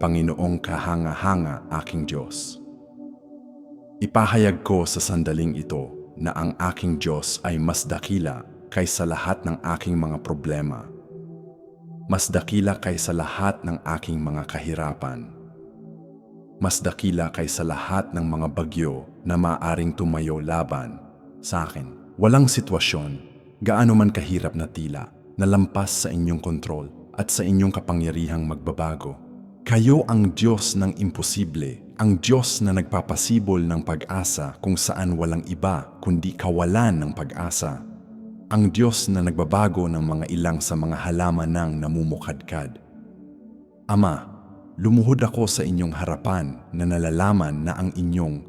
Panginoong kahanga-hanga aking Diyos. Ipahayag ko sa sandaling ito na ang aking Diyos ay mas dakila kaysa lahat ng aking mga problema. Mas dakila kaysa lahat ng aking mga kahirapan. Mas dakila kaysa lahat ng mga bagyo na maaring tumayo laban sa akin. Walang sitwasyon, gaano man kahirap na tila, na lampas sa inyong kontrol at sa inyong kapangyarihang magbabago. Kayo ang Diyos ng imposible, ang Diyos na nagpapasibol ng pag-asa kung saan walang iba kundi kawalan ng pag-asa. Ang Diyos na nagbabago ng mga ilang sa mga halaman ng namumukadkad. Ama, lumuhod ako sa inyong harapan na nalalaman na ang inyong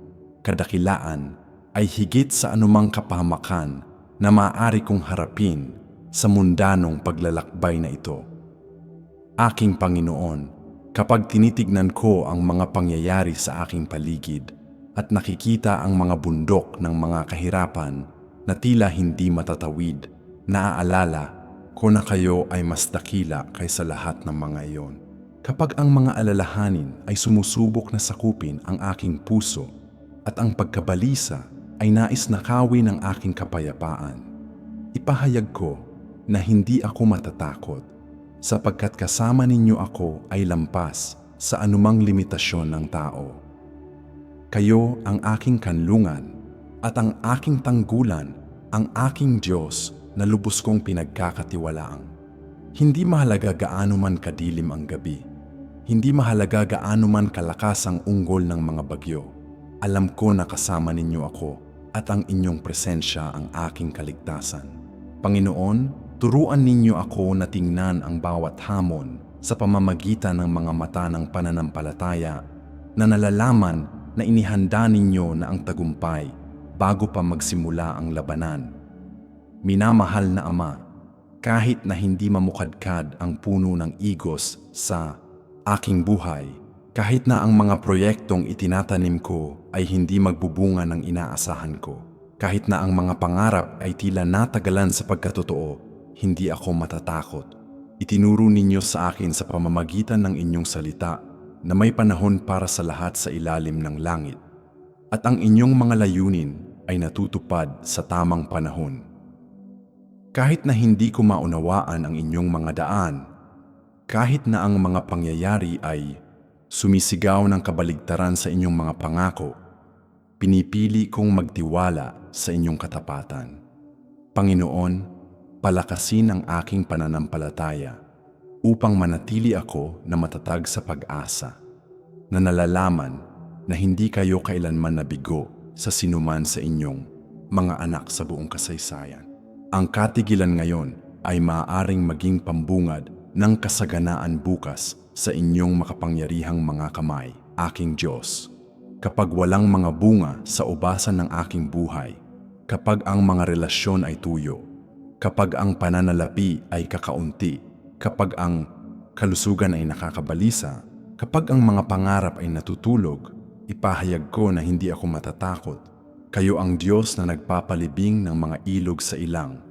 kadakilaan ay higit sa anumang kapahamakan na maaari kong harapin sa mundanong paglalakbay na ito. Aking Panginoon, kapag tinitignan ko ang mga pangyayari sa aking paligid at nakikita ang mga bundok ng mga kahirapan na tila hindi matatawid, naaalala ko na kayo ay mas dakila kaysa lahat ng mga iyon. Kapag ang mga alalahanin ay sumusubok na sakupin ang aking puso at ang pagkabalisa ay nais nakawin ng aking kapayapaan, ipahayag ko na hindi ako matatakot sapagkat kasama ninyo ako ay lampas sa anumang limitasyon ng tao. Kayo ang aking kanlungan at ang aking tanggulan, ang aking Diyos na lubos kong pinagkakatiwalaang. Hindi mahalaga gaano man kadilim ang gabi. Hindi mahalaga gaano man kalakas ang unggol ng mga bagyo. Alam ko na kasama ninyo ako at ang inyong presensya ang aking kaligtasan. Panginoon, Turuan ninyo ako na tingnan ang bawat hamon sa pamamagitan ng mga mata ng pananampalataya na nalalaman na inihanda ninyo na ang tagumpay bago pa magsimula ang labanan. Minamahal na Ama, kahit na hindi mamukadkad ang puno ng igos sa aking buhay, kahit na ang mga proyektong itinatanim ko ay hindi magbubunga ng inaasahan ko, kahit na ang mga pangarap ay tila natagalan sa pagkatotoo, hindi ako matatakot. Itinuro ninyo sa akin sa pamamagitan ng inyong salita na may panahon para sa lahat sa ilalim ng langit at ang inyong mga layunin ay natutupad sa tamang panahon. Kahit na hindi ko maunawaan ang inyong mga daan, kahit na ang mga pangyayari ay sumisigaw ng kabaligtaran sa inyong mga pangako, pinipili kong magtiwala sa inyong katapatan. Panginoon, palakasin ang aking pananampalataya upang manatili ako na matatag sa pag-asa, na nalalaman na hindi kayo kailanman nabigo sa sinuman sa inyong mga anak sa buong kasaysayan. Ang katigilan ngayon ay maaaring maging pambungad ng kasaganaan bukas sa inyong makapangyarihang mga kamay, aking Diyos. Kapag walang mga bunga sa ubasan ng aking buhay, kapag ang mga relasyon ay tuyo, kapag ang pananalapi ay kakaunti, kapag ang kalusugan ay nakakabalisa, kapag ang mga pangarap ay natutulog, ipahayag ko na hindi ako matatakot. Kayo ang Diyos na nagpapalibing ng mga ilog sa ilang,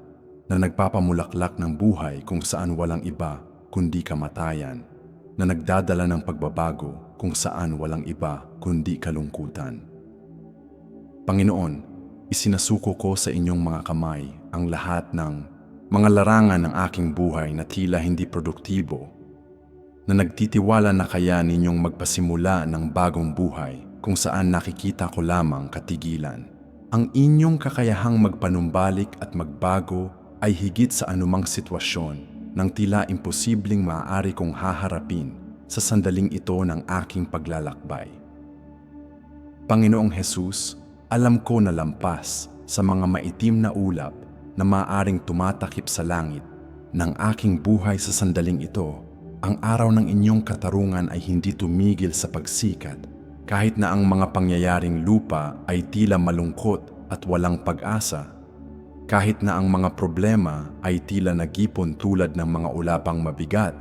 na nagpapamulaklak ng buhay kung saan walang iba kundi kamatayan, na nagdadala ng pagbabago kung saan walang iba kundi kalungkutan. Panginoon, isinasuko ko sa inyong mga kamay ang lahat ng mga larangan ng aking buhay na tila hindi produktibo, na nagtitiwala na kaya ninyong magpasimula ng bagong buhay kung saan nakikita ko lamang katigilan. Ang inyong kakayahang magpanumbalik at magbago ay higit sa anumang sitwasyon ng tila imposibleng maaari kong haharapin sa sandaling ito ng aking paglalakbay. Panginoong Hesus, alam ko na lampas sa mga maitim na ulap na maaring tumatakip sa langit ng aking buhay sa sandaling ito, ang araw ng inyong katarungan ay hindi tumigil sa pagsikat kahit na ang mga pangyayaring lupa ay tila malungkot at walang pag-asa. Kahit na ang mga problema ay tila nagipon tulad ng mga ulapang mabigat,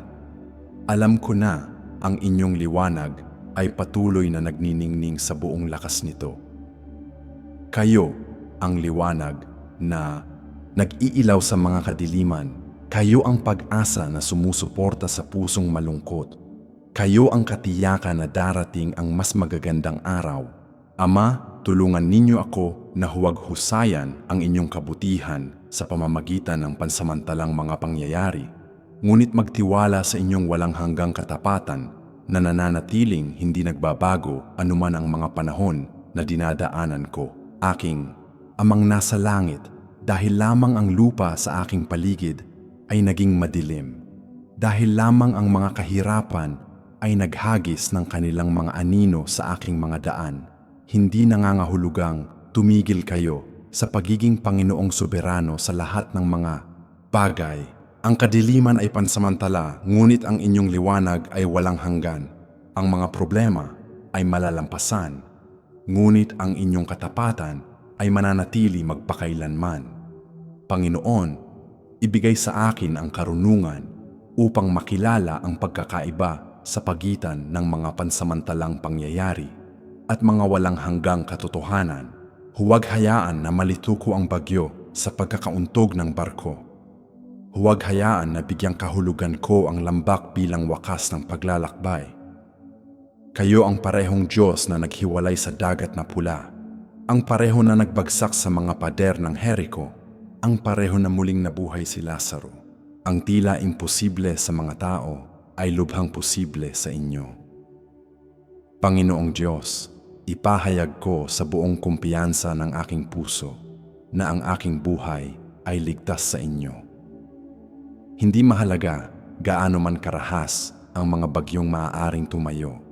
alam ko na ang inyong liwanag ay patuloy na nagniningning sa buong lakas nito. Kayo ang liwanag na nag-iilaw sa mga kadiliman. Kayo ang pag-asa na sumusuporta sa pusong malungkot. Kayo ang katiyakan na darating ang mas magagandang araw. Ama, tulungan ninyo ako na huwag husayan ang inyong kabutihan sa pamamagitan ng pansamantalang mga pangyayari, ngunit magtiwala sa inyong walang hanggang katapatan na nananatiling hindi nagbabago anuman ang mga panahon na dinadaanan ko. Aking amang nasa langit, dahil lamang ang lupa sa aking paligid ay naging madilim. Dahil lamang ang mga kahirapan ay naghagis ng kanilang mga anino sa aking mga daan. Hindi nangangahulugang tumigil kayo sa pagiging Panginoong soberano sa lahat ng mga bagay. Ang kadiliman ay pansamantala, ngunit ang inyong liwanag ay walang hanggan. Ang mga problema ay malalampasan, ngunit ang inyong katapatan ay mananatili magpakailanman. Panginoon, ibigay sa akin ang karunungan upang makilala ang pagkakaiba sa pagitan ng mga pansamantalang pangyayari at mga walang hanggang katotohanan. Huwag hayaan na malito ko ang bagyo sa pagkakauntog ng barko. Huwag hayaan na bigyang kahulugan ko ang lambak bilang wakas ng paglalakbay. Kayo ang parehong Diyos na naghiwalay sa dagat na pula, ang pareho na nagbagsak sa mga pader ng Jericho, ang pareho na muling nabuhay si Lazaro. Ang tila imposible sa mga tao ay lubhang posible sa inyo. Panginoong Diyos, ipahayag ko sa buong kumpiyansa ng aking puso na ang aking buhay ay ligtas sa inyo. Hindi mahalaga gaano man karahas ang mga bagyong maaaring tumayo.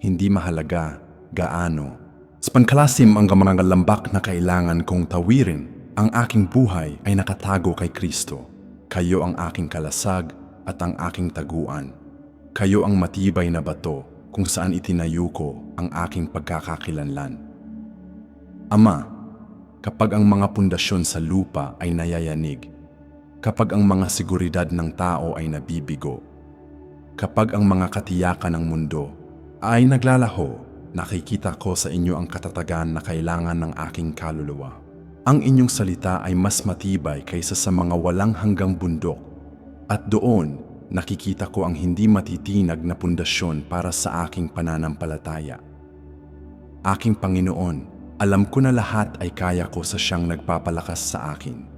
Hindi mahalaga gaano. Sa pangkalasim ang mga lambak na kailangan kong tawirin, ang aking buhay ay nakatago kay Kristo. Kayo ang aking kalasag at ang aking taguan. Kayo ang matibay na bato kung saan itinayo ko ang aking pagkakakilanlan. Ama, kapag ang mga pundasyon sa lupa ay nayayanig, kapag ang mga seguridad ng tao ay nabibigo, kapag ang mga katiyakan ng mundo ay naglalaho, nakikita ko sa inyo ang katatagan na kailangan ng aking kaluluwa. Ang inyong salita ay mas matibay kaysa sa mga walang hanggang bundok at doon nakikita ko ang hindi matitinag na pundasyon para sa aking pananampalataya. Aking Panginoon, alam ko na lahat ay kaya ko sa siyang nagpapalakas sa akin.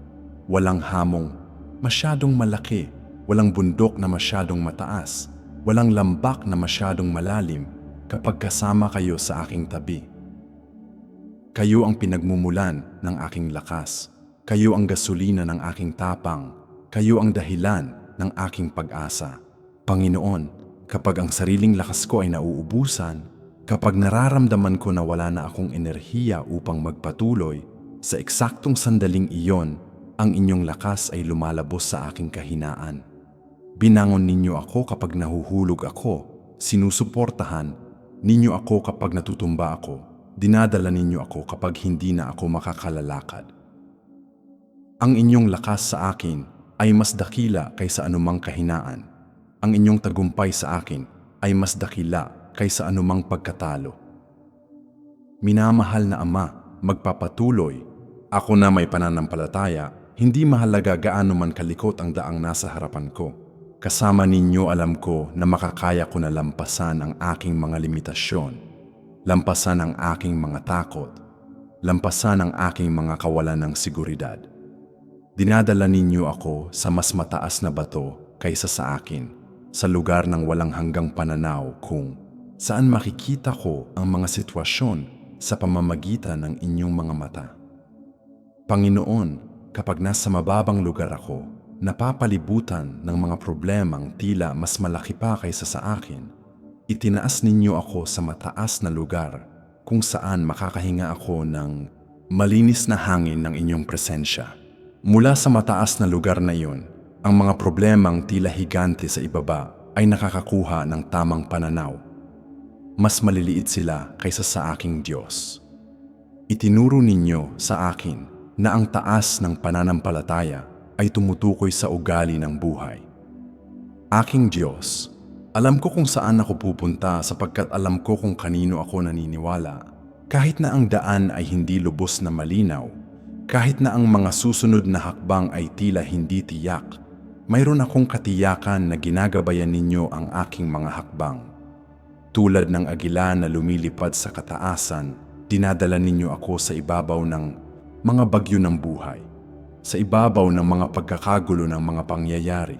Walang hamong, masyadong malaki, walang bundok na masyadong mataas, walang lambak na masyadong malalim kapag kasama kayo sa aking tabi. Kayo ang pinagmumulan ng aking lakas. Kayo ang gasolina ng aking tapang. Kayo ang dahilan ng aking pag-asa. Panginoon, kapag ang sariling lakas ko ay nauubusan, kapag nararamdaman ko na wala na akong enerhiya upang magpatuloy, sa eksaktong sandaling iyon, ang inyong lakas ay lumalabos sa aking kahinaan. Binangon ninyo ako kapag nahuhulog ako, sinusuportahan ninyo ako kapag natutumba ako, dinadala ninyo ako kapag hindi na ako makakalalakad. Ang inyong lakas sa akin ay mas dakila kaysa anumang kahinaan. Ang inyong tagumpay sa akin ay mas dakila kaysa anumang pagkatalo. Minamahal na Ama, magpapatuloy. Ako na may pananampalataya, hindi mahalaga gaano man kalikot ang daang nasa harapan ko. Kasama ninyo alam ko na makakaya ko na lampasan ang aking mga limitasyon, lampasan ang aking mga takot, lampasan ang aking mga kawalan ng seguridad. Dinadala ninyo ako sa mas mataas na bato kaysa sa akin, sa lugar ng walang hanggang pananaw kung saan makikita ko ang mga sitwasyon sa pamamagitan ng inyong mga mata. Panginoon, kapag nasa mababang lugar ako, napapalibutan ng mga problemang tila mas malaki pa kaysa sa akin, itinaas ninyo ako sa mataas na lugar kung saan makakahinga ako ng malinis na hangin ng inyong presensya. Mula sa mataas na lugar na iyon, ang mga problemang tila higante sa ibaba ay nakakakuha ng tamang pananaw. Mas maliliit sila kaysa sa aking Diyos. Itinuro ninyo sa akin na ang taas ng pananampalataya ay tumutukoy sa ugali ng buhay. Aking Diyos, alam ko kung saan ako pupunta sapagkat alam ko kung kanino ako naniniwala. Kahit na ang daan ay hindi lubos na malinaw, kahit na ang mga susunod na hakbang ay tila hindi tiyak, mayroon akong katiyakan na ginagabayan ninyo ang aking mga hakbang. Tulad ng agila na lumilipad sa kataasan, dinadala ninyo ako sa ibabaw ng mga bagyo ng buhay, sa ibabaw ng mga pagkakagulo ng mga pangyayari,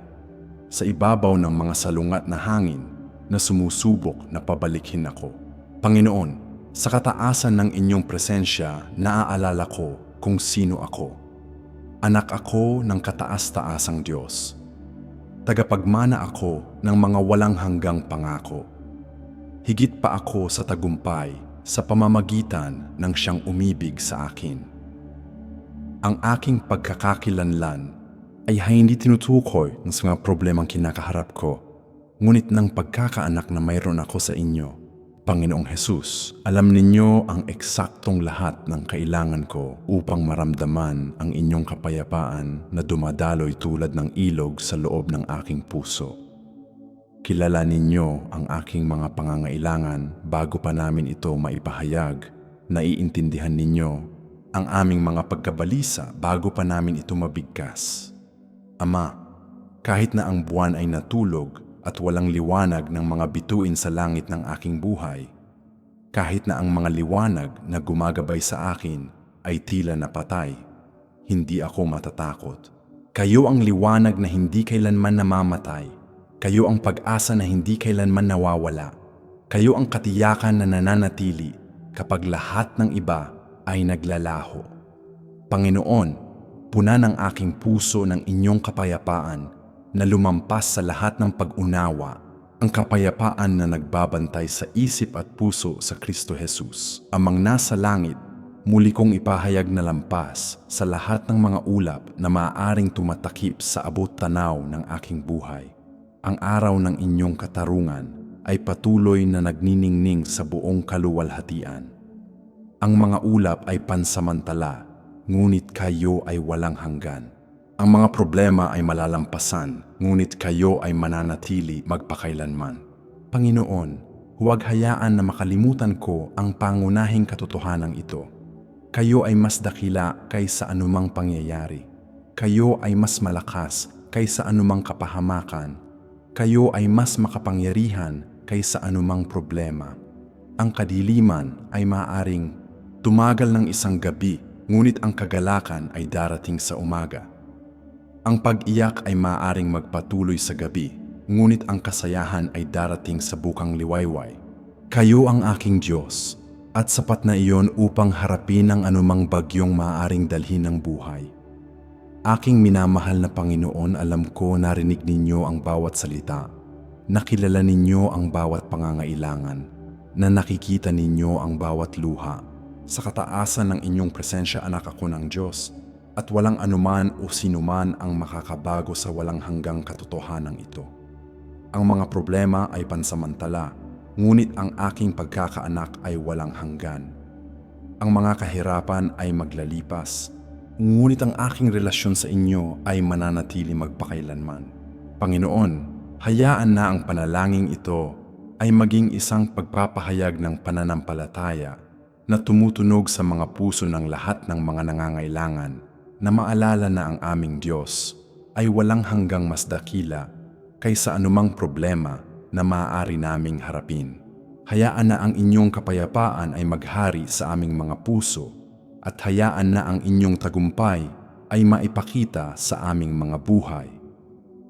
sa ibabaw ng mga salungat na hangin na sumusubok na pabalikin ako. Panginoon, sa kataasan ng inyong presensya, naaalala ko kung sino ako. Anak ako ng kataas-taasang Diyos. Tagapagmana ako ng mga walang hanggang pangako. Higit pa ako sa tagumpay sa pamamagitan ng siyang umibig sa akin. Ang aking pagkakakilanlan ay hindi tinutukoy ng mga problemang kinakaharap ko, ngunit ng pagkakaanak na mayroon ako sa inyo. Panginoong Hesus, alam ninyo ang eksaktong lahat ng kailangan ko upang maramdaman ang inyong kapayapaan na dumadaloy tulad ng ilog sa loob ng aking puso. Kilala ninyo ang aking mga pangangailangan bago pa namin ito maipahayag. Naiintindihan ninyo ang aming mga pagkabalisa bago pa namin ito mabigkas. Ama, kahit na ang buwan ay natulog at walang liwanag ng mga bituin sa langit ng aking buhay, kahit na ang mga liwanag na gumagabay sa akin ay tila napatay, hindi ako matatakot. Kayo ang liwanag na hindi kailanman namamatay. Kayo ang pag-asa na hindi kailanman nawawala. Kayo ang katiyakan na nananatili kapag lahat ng iba ay naglalaho. Panginoon, puna ng aking puso ng inyong kapayapaan na lumampas sa lahat ng pag-unawa, ang kapayapaan na nagbabantay sa isip at puso sa Kristo Jesus. Amang nasa langit, muli kong ipahayag na lampas sa lahat ng mga ulap na maaaring tumatakip sa abot tanaw ng aking buhay. Ang araw ng inyong katarungan ay patuloy na nagniningning sa buong kaluwalhatian. Ang mga ulap ay pansamantala, ngunit kayo ay walang hanggan. Ang mga problema ay malalampasan, ngunit kayo ay mananatili magpakailanman. Panginoon, huwag hayaan na makalimutan ko ang pangunahing katotohanan ito. Kayo ay mas dakila kaysa anumang pangyayari. Kayo ay mas malakas kaysa anumang kapahamakan. Kayo ay mas makapangyarihan kaysa anumang problema. Ang kadiliman ay maaring tumagal ng isang gabi, ngunit ang kagalakan ay darating sa umaga. Ang pag-iyak ay maaaring magpatuloy sa gabi, ngunit ang kasayahan ay darating sa bukang liwayway. Kayo ang aking Diyos, at sapat na iyon upang harapin ang anumang bagyong maaaring dalhin ng buhay. Aking minamahal na Panginoon, alam ko narinig ninyo ang bawat salita, nakilala ninyo ang bawat pangangailangan, na nakikita ninyo ang bawat luha. Sa kataasan ng inyong presensya, anak ako ng Diyos, at walang anuman o sinuman ang makakabago sa walang hanggang katotohanan ito. Ang mga problema ay pansamantala, ngunit ang aking pagkakaanak ay walang hanggan. Ang mga kahirapan ay maglalipas, ngunit ang aking relasyon sa inyo ay mananatili magpakailanman. Panginoon, hayaan na ang panalangin ito ay maging isang pagpapahayag ng pananampalataya na tumutunog sa mga puso ng lahat ng mga nangangailangan na maalala na ang aming Diyos ay walang hanggang mas dakila kaysa anumang problema na maaari naming harapin. Hayaan na ang inyong kapayapaan ay maghari sa aming mga puso at hayaan na ang inyong tagumpay ay maipakita sa aming mga buhay.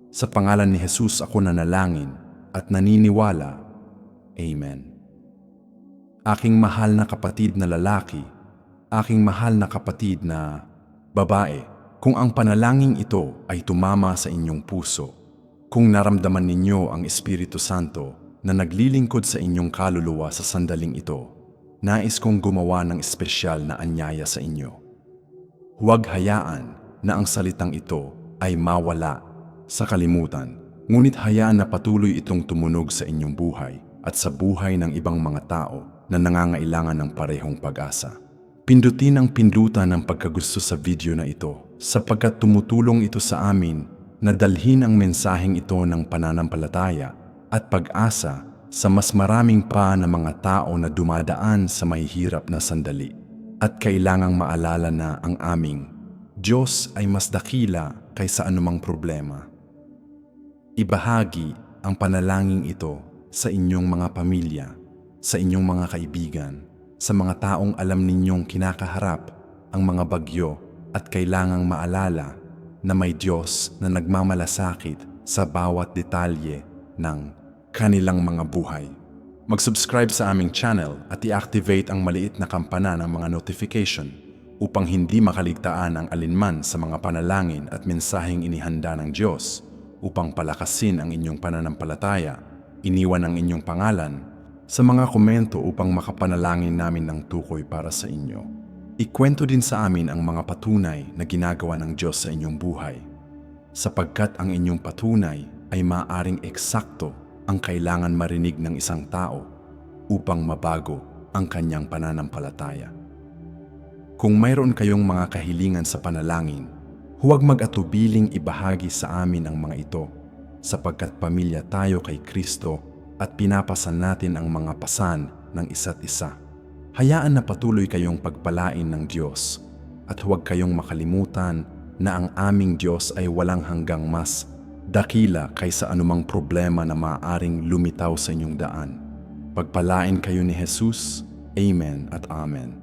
Sa pangalan ni Jesus ako nanalangin at naniniwala. Amen. Aking mahal na kapatid na lalaki, aking mahal na kapatid na Babae, kung ang panalangin ito ay tumama sa inyong puso, kung naramdaman ninyo ang Espiritu Santo na naglilingkod sa inyong kaluluwa sa sandaling ito, nais kong gumawa ng espesyal na anyaya sa inyo. Huwag hayaan na ang salitang ito ay mawala sa kalimutan, ngunit hayaan na patuloy itong tumunog sa inyong buhay at sa buhay ng ibang mga tao na nangangailangan ng parehong pag-asa. Pindutin ang pindutan ng pagkagusto sa video na ito sapagkat tumutulong ito sa amin na dalhin ang mensaheng ito ng pananampalataya at pag-asa sa mas maraming pa na mga tao na dumadaan sa mahihirap na sandali. At kailangang maalala na ang aming Diyos ay mas dakila kaysa anumang problema. Ibahagi ang panalangin ito sa inyong mga pamilya, sa inyong mga kaibigan, sa mga taong alam ninyong kinakaharap ang mga bagyo at kailangang maalala na may Diyos na nagmamalasakit sa bawat detalye ng kanilang mga buhay. Mag-subscribe sa aming channel at i-activate ang maliit na kampana ng mga notification upang hindi makaligtaan ang alinman sa mga panalangin at mensaheng inihanda ng Diyos upang palakasin ang inyong pananampalataya, iniwan ang inyong pangalan sa mga komento upang makapanalangin namin ng tukoy para sa inyo. Ikwento din sa amin ang mga patunay na ginagawa ng Diyos sa inyong buhay, sapagkat ang inyong patunay ay maaring eksakto ang kailangan marinig ng isang tao upang mabago ang kanyang pananampalataya. Kung mayroon kayong mga kahilingan sa panalangin, huwag mag-atubiling ibahagi sa amin ang mga ito sapagkat pamilya tayo kay Kristo at pinapasan natin ang mga pasan ng isa't isa. Hayaan na patuloy kayong pagpalain ng Diyos at huwag kayong makalimutan na ang aming Diyos ay walang hanggang mas dakila kaysa anumang problema na maaaring lumitaw sa inyong daan. Pagpalain kayo ni Jesus. Amen at Amen.